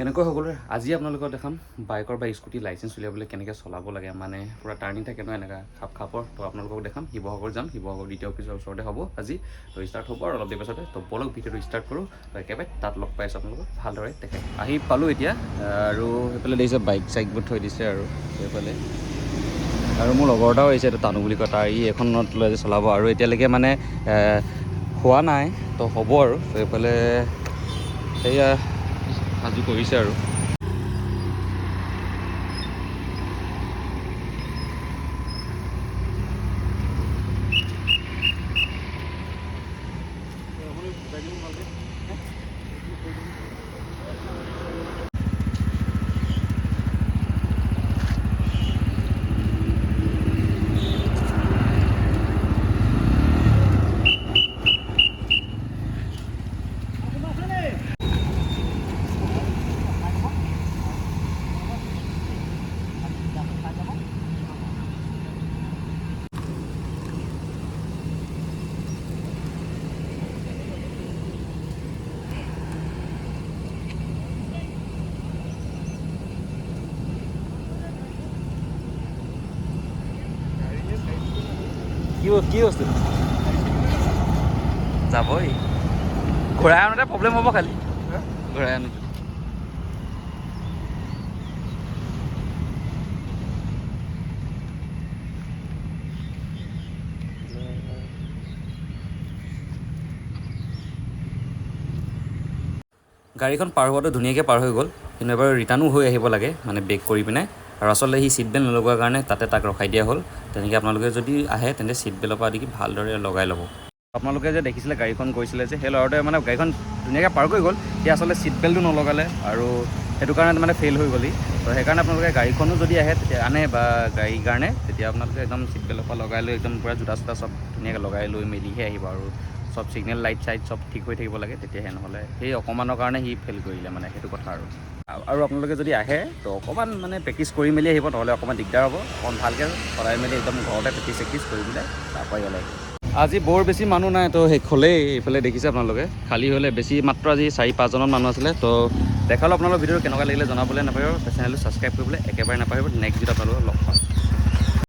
কেনেকৈ সকলোৰে আজি আপোনালোকক দেখাম বাইকৰ বা স্কুটি লাইচেঞ্চ উলিয়াবলৈ কেনেকৈ চলাব লাগে? মানে পূৰা টাৰ্ণিং থাকে ন এনেকুৱা খাপ খাপৰ। তো আপোনালোকক দেখাম। শিৱসাগৰ যাম। শিৱসাগৰ দ্বিতীয় অফিচৰ ওচৰতে হ'ব। আজি তো ষ্টাৰ্ট হ'ব আৰু অলপ দেৰি পাছতে তো বলক ভিডিঅ'টো ষ্টাৰ্ট কৰোঁ। একেবাৰে তাত লগ পাই আছোঁ আপোনালোকক ভালদৰে দেখাই। আহি পালোঁ এতিয়া। আৰু সেইফালে দেখিছে বাইক চাইকবোৰ থৈ দিছে আৰু। সেইফালে। আৰু মোৰ লগৰ এটাও আহিছে এইটো টানু বুলি কয়। তাৰ ই এখনত লৈ চলাব। আৰু এতিয়ালৈকে মানে হোৱা নাই। তো হ'ব আৰু। এইফালে সেয়া সাজু কৰিছে আৰু। কি বস্তু যাবই। ঘূৰাই আনোতে প্ৰব্লেম হ'ব খালি। ঘূৰাই আনোতে। গাড়ীখন পাৰ হোৱাটো ধুনীয়াকৈ পাৰ হৈ গ'ল কিন্তু এবাৰ ৰিটাৰ্ণো হৈ আহিব লাগে মানে বেক কৰি পিনে। আৰু আচলতে সি ছিট বেল্ট নলগোৱাৰ কাৰণে তাতে তাক ৰখাই দিয়া হ'ল। তেনেকৈ আপোনালোকে যদি আহে, তেন্তে ছিট বেল্টৰ পৰা আদি ভালদৰে লগাই ল'ব। আপোনালোকে যে দেখিছিলে, গাড়ীখন গৈছিলে যে, সেই ল'ৰাটোৱে মানে গাড়ীখন ধুনীয়াকৈ পাৰ কৰি গ'ল। সি আচলতে ছিট বেল্টটো নলগালে আৰু সেইটো কাৰণে মানে ফেইল হৈ গ'লি। তো সেইকাৰণে আপোনালোকে গাড়ীখনো যদি আহে, তেতিয়া আনে বা গাড়ীৰ কাৰণে, তেতিয়া আপোনালোকে একদম ছিট বেল্টৰ পৰা লগাই লৈ, একদম পূৰা জোতা চোতা চব ধুনীয়াকৈ লগাই লৈ মেলিহে আহিব আৰু চব ছিগনেল লাইট চাইট চব ঠিক হৈ থাকিব লাগে, তেতিয়াহে নহ'লে সেই অকণমানৰ কাৰণে সি ফেইল কৰিলে মানে সেইটো কথা আৰু। আৰু- আপোনালোকে যদি আহে, তো অকণমান মানে প্ৰেক্টিচ কৰি মেলি আহিব, নহ'লে অকণমান দিগদাৰ হ'ব। অকণমান ভালকৈ চলাই মেলি একদম ঘৰতে প্ৰেক্টিচ চেক্টিচ কৰি পেলাই তাৰপৰা ইয়ালৈ আজি বৰ বেছি মানুহ নাই, তো শেষ হ'লেই এইফালে দেখিছে আপোনালোকে। খালী হ'লে বেছি মাত্ৰ আজি চাৰি পাঁচজনমান মানুহ আছিলে, তো দেখালোঁ আপোনালোকৰ ভিডিঅ'টো কেনেকুৱা লাগিলে জনাবলৈ নাপাহৰিব। চেনেলটো ছাবস্ক্ৰাইব কৰিবলৈ একেবাৰে নাপাহৰিব। নেক্সট ভিডিঅ'ত আপোনালোকক লগ পাম।